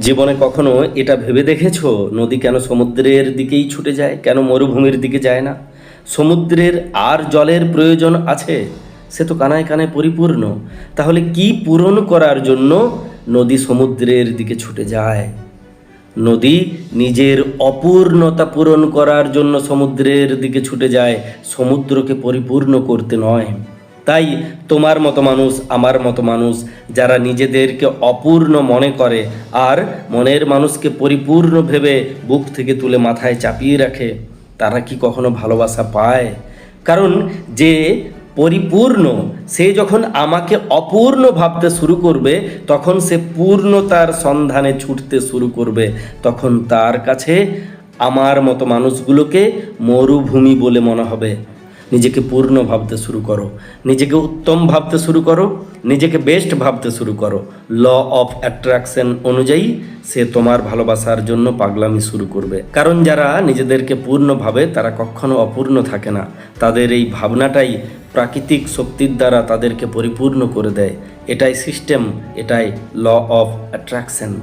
জীবনে কখনো এটা ভেবে দেখেছ? নদী কেন সমুদ্রের দিকেই ছুটে যায়? কেন মরুভূমির দিকে যায় না? সমুদ্রের আর জলের প্রয়োজন আছে? সে তো কানায় কানায় পরিপূর্ণ। তাহলে কি পূরণ করার জন্য নদী সমুদ্রের দিকে ছুটে যায়? নদী নিজের অপূর্ণতা পূরণ করার জন্য সমুদ্রের দিকে ছুটে যায়। সমুদ্রকে পরিপূর্ণ করতে নয়। তাই তোমার মতো মানুষ, আমার মতো মানুষ, যারা নিজেদেরকে অপূর্ণ মনে করে আর মনের মানুষকে পরিপূর্ণ ভেবে বুক থেকে তুলে মাথায় চাপিয়ে রাখে, তারা কি কখনো ভালোবাসা পায়? কারণ যে পরিপূর্ণ, সে যখন আমাকে অপূর্ণ ভাবতে শুরু করবে, তখন সে পূর্ণতার সন্ধানে ছুটতে শুরু করবে। তখন তার কাছে আমার মতো মানুষগুলোকে মরুভূমি বলে মনে হবে। নিজেকে পূর্ণ ভাবতে শুরু করো। নিজেকে উত্তম ভাবতে শুরু করো। নিজেকে বেস্ট ভাবতে শুরু করো। ল অফ অ্যাট্রাকশন অনুযায়ী সে তোমার ভালোবাসার জন্য পাগলামি শুরু করবে। কারণ যারা নিজেদেরকে পূর্ণ ভাবে, তারা কখনো অপূর্ণ থাকে না। তাদের এই ভাবনাটাই প্রাকৃতিক শক্তির দ্বারা তাদেরকে পরিপূর্ণ করে দেয়। এটাই সিস্টেম এটাই ল অফ অ্যাট্রাকশন